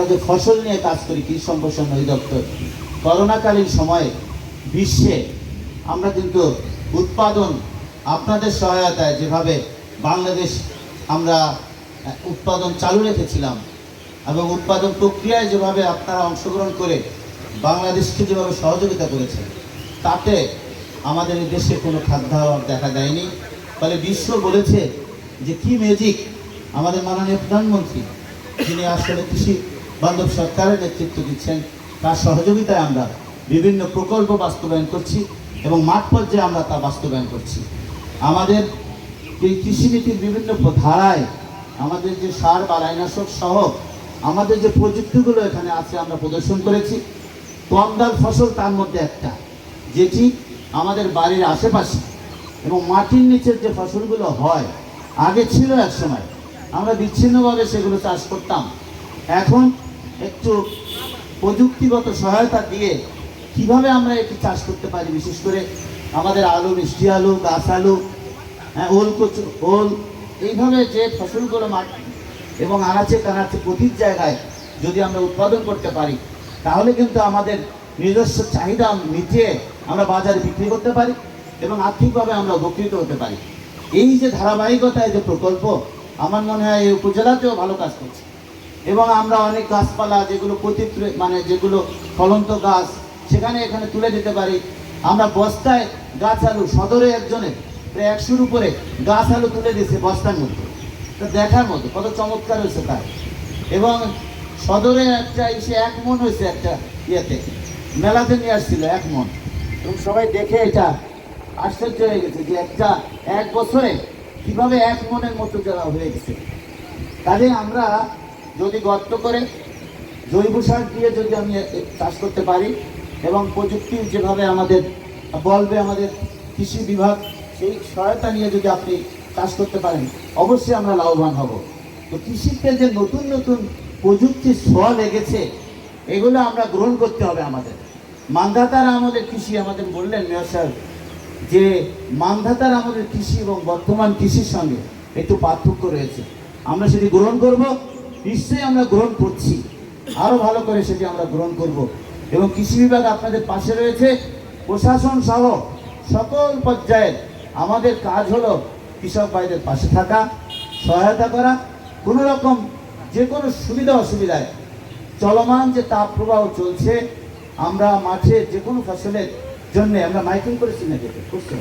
আমরা যে ফসল নিয়ে কাজ করি, কৃষি সম্প্রসারণ অধিদপ্তর, করোনাকালীন সময়ে বিশ্বে আমরা কিন্তু উৎপাদন আপনাদের সহায়তায় যেভাবে বাংলাদেশ আমরা উৎপাদন চালু রেখেছিলাম এবং উৎপাদন প্রক্রিয়ায় যেভাবে আপনারা অংশগ্রহণ করে বাংলাদেশকে যেভাবে সহযোগিতা করেছেন, তাতে আমাদের দেশে কোনো খাদ্যাভাব দেখা দেয়নি। ফলে বিশ্ব বলেছে যে কি ম্যাজিক আমাদের মাননীয় প্রধানমন্ত্রী, যিনি আসলে কৃষি বান্ধব সরকারের নেতৃত্ব দিচ্ছেন। তার সহযোগিতায় আমরা বিভিন্ন প্রকল্প বাস্তবায়ন করছি এবং মাঠ পর্যায়ে আমরা তা বাস্তবায়ন করছি। আমাদের এই কৃষিনীতির বিভিন্ন ধারায় আমাদের যে সার বা রাইনাশক সহ আমাদের যে প্রযুক্তিগুলো এখানে আছে আমরা প্রদর্শন করেছি। কম দাল ফসল তার মধ্যে একটা, যেটি আমাদের বাড়ির আশেপাশে এবং মাটির নিচের যে ফসলগুলো হয়, আগে ছিল এক সময়। আমরা বিচ্ছিন্নভাবে সেগুলো চাষ করতাম। এখন প্রযুক্তিগত সহায়তা দিয়ে কীভাবে আমরা এটি চাষ করতে পারি, বিশেষ করে আমাদের আলু, মিষ্টি আলু, গাছ আলু হ্যাঁ ওল কচু, ওল, এইভাবে যে ফসলগুলো মাঠ এবং আনাচে কানাচে প্রতির জায়গায় যদি আমরা উৎপাদন করতে পারি, তাহলে কিন্তু আমাদের নিজস্ব চাহিদা মিটিয়ে আমরা বাজারে বিক্রি করতে পারি এবং আর্থিকভাবে আমরা উপকৃত হতে পারি। এই যে ধারাবাহিকতায় যে প্রকল্প, আমার মনে হয় এই উপজেলাতেও ভালো কাজ করছে। এবং আমরা অনেক গাছপালা যেগুলো পতিত মানে যেগুলো ফলন্ত গাছ, সেখানে এখানে তুলে দিতে পারি। আমরা বস্তায় গাছ আলু, সদরে একজনে প্রায় একশোর উপরে গাছ আলু তুলে দিয়েছে বস্তার মধ্যে। তো দেখার মতো, কত চমৎকার হয়েছে তার। এবং সদরে একটা এসে এক মন হয়েছে একটা ইয়েতে, মেলাতে নিয়ে আসছিল এক মন। এবং সবাই দেখে এটা আশ্চর্য হয়ে গেছে যে একটা এক বছরে কীভাবে এক মনের মতো যারা হয়ে গেছে। কাজে আমরা যদি গর্ত করে, জৈব সার দিয়ে যদি আমি চাষ করতে পারি, এবং প্রযুক্তির যেভাবে আমাদের, বলবে আমাদের কৃষি বিভাগ, সেই সহায়তা নিয়ে যদি আপনি চাষ করতে পারেন, অবশ্যই আমরা লাভবান হব। তো কৃষিতে যে নতুন নতুন প্রযুক্তির ছোঁয়া লেগেছে, এগুলো আমরা গ্রহণ করতে হবে আমাদের। মান্ধাতার আমাদের কৃষি, আমাদের বললেন মেয়র সাহেব যে মানধাতার আমাদের কৃষি এবং বর্তমান কৃষির সঙ্গে একটু পার্থক্য রয়েছে। আমরা সেটি গ্রহণ করব। নিশ্চয়ই আমরা গ্রহণ করছি। আরও ভালো করে সেটি আমরা গ্রহণ করব। এবং কৃষি বিভাগ আপনাদের পাশে রয়েছে। প্রশাসন সহ সকল পর্যায়ের আমাদের কাজ হলো কৃষক ভাইদের পাশে থাকা, সহায়তা করা। কোনো রকম যে কোনো সুবিধা অসুবিধায় চলমান যে তাপ প্রবাহ চলছে, আমরা মাঠে যে কোনো ফসলের জন্য আমরা মাইকিং করেছি না যেতে করতে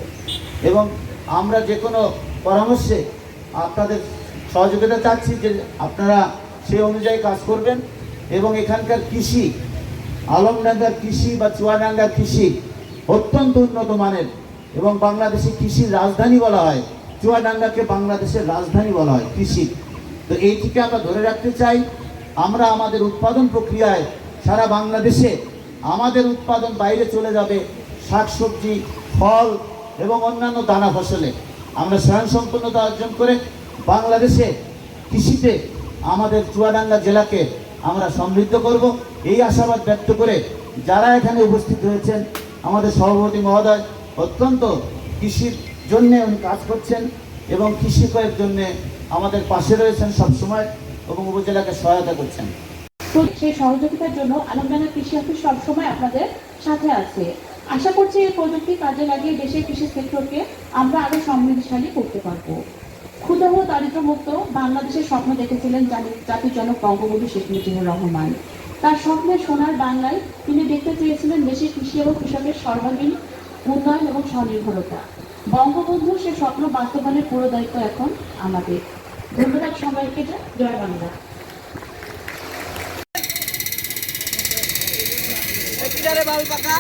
এবং আমরা যে কোনো পরামর্শে আপনাদের সহযোগিতা চাচ্ছি যে আপনারা সেই অনুযায়ী কাজ করবেন এবং এখানকার কৃষি, আলমডাঙ্গার কৃষি বা চুয়াডাঙ্গার কৃষি অত্যন্ত উন্নত মানের এবং বাংলাদেশে কৃষির রাজধানী বলা হয়। চুয়াডাঙ্গাকে বাংলাদেশের রাজধানী বলা হয়, কৃষি। তো এইটিকে আমরা ধরে রাখতে চাই, আমরা আমাদের উৎপাদন প্রক্রিয়ায় সারা বাংলাদেশে আমাদের উৎপাদন বাইরে চলে যাবে শাকসবজি, ফল এবং অন্যান্য দানা ফসলে। আমরা স্বয়ংসম্পন্নতা অর্জন করে বাংলাদেশে কৃষিতে আমাদের চুয়াডাঙ্গা জেলাকে আমরা সমৃদ্ধ করব। এই আশাবাদ ব্যক্ত করে যারা এখানে উপস্থিত হয়েছেন, আমাদের সভাপতি মহোদয় অত্যন্ত কৃষির জন্যে উনি কাজ করছেন এবং কৃষিকয়ের জন্যে আমাদের পাশে রয়েছেন সবসময় এবং উপজেলাকে সহায়তা করছেন। সেই সহযোগিতার জন্য আলমডাঙ্গা কৃষি অফিস সবসময় আপনাদের সাথে আছে। আশা করছি এই প্রযুক্তি কাজে লাগিয়ে দেশের কৃষি সেক্টরকে আমরা আরও সমৃদ্ধশালী করতে পারব। ক্ষুদাহ দারিদ্র্যমুক্ত বাংলাদেশের স্বপ্ন দেখেছিলেন জাতির জনক বঙ্গবন্ধু শেখ মুজিবুর রহমান। তার স্বপ্নে সোনার বাংলায় তিনি দেখতে চেয়েছিলেন দেশের কৃষি এবং কৃষকের সর্বাঙ্গীন উন্নয়ন এবং স্বনির্ভরতা। বঙ্গবন্ধু সে স্বপ্ন বাস্তবায়নের পুরো দায়িত্ব এখন আমাদের। ধন্যবাদ সবাইকে, জয় বাংলা। বাল পাকা